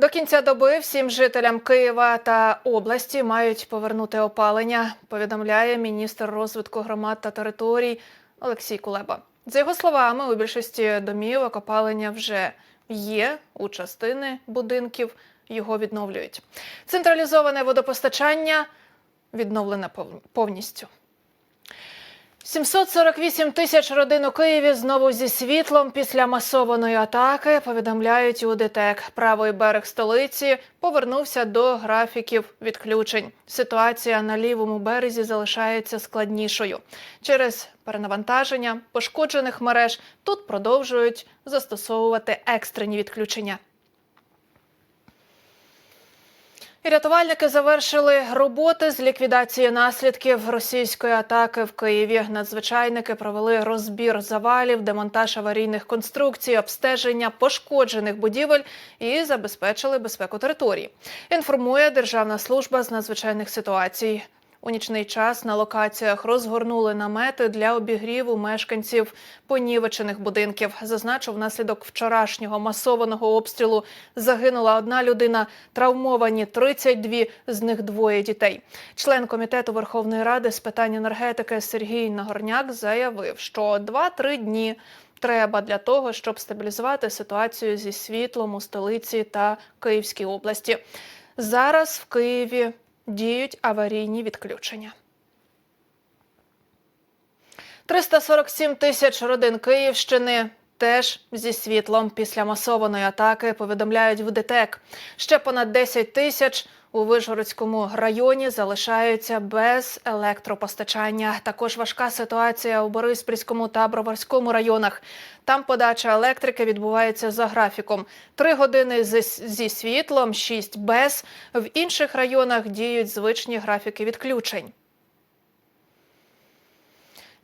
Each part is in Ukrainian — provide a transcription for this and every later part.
До кінця доби всім жителям Києва та області мають повернути опалення, повідомляє міністр розвитку громад та територій Олексій Кулеба. За його словами, у більшості домівок опалення вже є у частини будинків. Його відновлюють. Централізоване водопостачання відновлене пов- повністю. 748 тисяч родин у Києві знову зі світлом після масованої атаки. Повідомляють у ДТЕК. Правий берег столиці повернувся до графіків відключень. Ситуація на лівому березі залишається складнішою. Через перенавантаження пошкоджених мереж тут продовжують застосовувати екстрені відключення. І Рятувальники завершили роботи з ліквідації наслідків російської атаки в Києві. Надзвичайники провели розбір завалів, демонтаж аварійних конструкцій, обстеження пошкоджених будівель і забезпечили безпеку території. Інформує Державна служба з надзвичайних ситуацій. У нічний час на локаціях розгорнули намети для обігріву мешканців понівечених будинків. Зазначив, внаслідок вчорашнього масованого обстрілу загинула одна людина, травмовані 32, з них двоє дітей. Член комітету Верховної Ради з питань енергетики Сергій Нагорняк заявив, що 2-3 дні. Треба для того, щоб стабілізувати ситуацію зі світлом у столиці та Київській області. Зараз в Києві діють аварійні відключення. 347 тисяч родин Київщини теж зі світлом після масованої атаки повідомляють в ДТЕК. Ще понад 10 тисяч у Вишгородському районі залишаються без електропостачання. Також важка ситуація у Бориспільському та Броварському районах. Там подача електрики відбувається за графіком: три години зі, світлом, шість без. В інших районах діють звичні графіки відключень.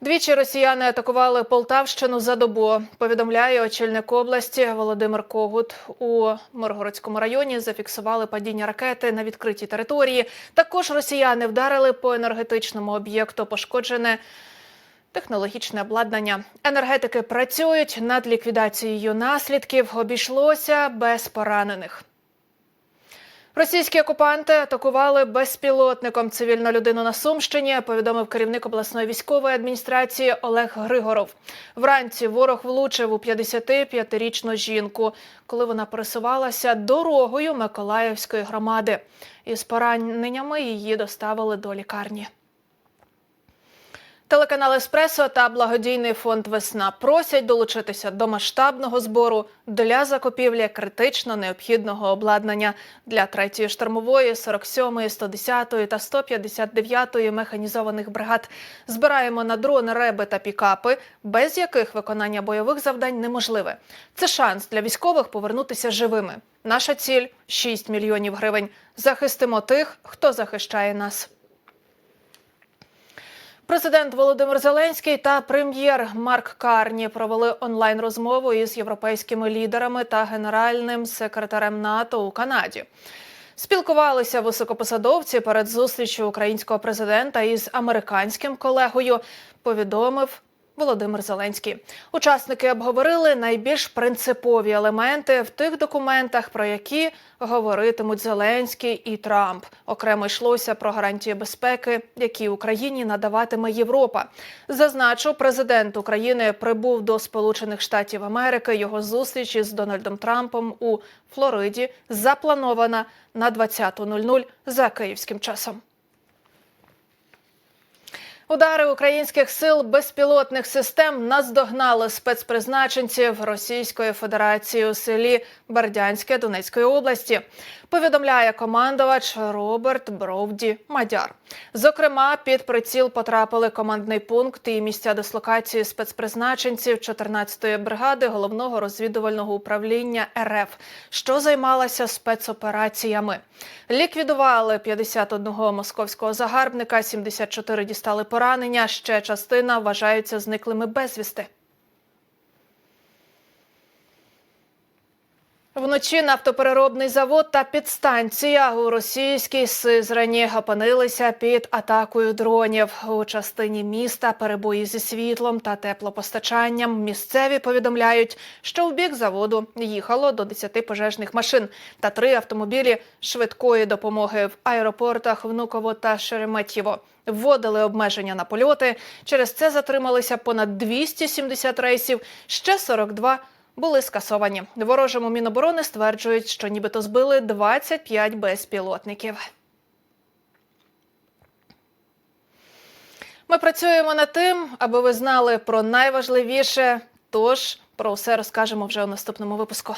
Двічі росіяни атакували Полтавщину за добу. Повідомляє очільник області Володимир Когут. У Миргородському районі зафіксували падіння ракети на відкритій території. Також росіяни вдарили по енергетичному об'єкту, пошкоджене технологічне обладнання. Енергетики працюють над ліквідацією наслідків. Обійшлося без поранених. Російські окупанти атакували безпілотником цивільну людину на Сумщині. Повідомив керівник обласної військової адміністрації Олег Григоров. Вранці ворог влучив у 55-річну жінку, коли вона пересувалася дорогою Миколаївської громади. Із пораненнями її доставили до лікарні. Телеканал Еспресо та благодійний фонд Весна просять долучитися до масштабного збору для закупівлі критично необхідного обладнання для 3-ї штурмової, 47-ї, 110-ї та 159-ї механізованих бригад. Збираємо на дрони, реби та пікапи, без яких виконання бойових завдань неможливе. Це шанс для військових повернутися живими. Наша ціль 6 мільйонів гривень. Захистимо тих, хто захищає нас. Президент Володимир Зеленський та прем'єр Марк Карні провели онлайн розмову із європейськими лідерами та генеральним секретарем НАТО у Канаді. Спілкувалися високопосадовці перед зустрічю українського президента із американським колегою. Повідомив Володимир Зеленський. Учасники обговорили найбільш принципові елементи в тих документах, про які говоритимуть Зеленський і Трамп. Окремо йшлося про гарантії безпеки, які Україні надаватиме Європа. Зазначу, президент України прибув до Сполучених Штатів Америки. Його зустріч із Дональдом Трампом у Флориді запланована на 20.00 за київським часом. Удари українських сил безпілотних систем наздогнали спецпризначенців Російської Федерації у селі Бердянське Донецької області. Повідомляє командувач Роберт Бровді Мадяр. Зокрема, під приціл потрапили командний пункт і місця дислокації спецпризначенців 14-ї бригади головного розвідувального управління РФ, що займалася спецопераціями. Ліквідували 51 московського загарбника, 74 дістали поранення. Ще частина вважаються зниклими безвісти. Вночі нафтопереробний завод та підстанція у російській Сизрані опинилися під атакою дронів. У частині міста перебої зі світлом та теплопостачанням. Місцеві повідомляють, що в бік заводу їхало до 10 пожежних машин та три автомобілі швидкої допомоги в аеропортах Внуково та Шереметьєво. Вводили обмеження на польоти. Через це затрималися понад 270 рейсів. Ще 42 були скасовані. Ворожому міноборони стверджують, що нібито збили 25 безпілотників. Ми працюємо над тим, аби ви знали про найважливіше. Тож про все розкажемо вже у наступному випуску.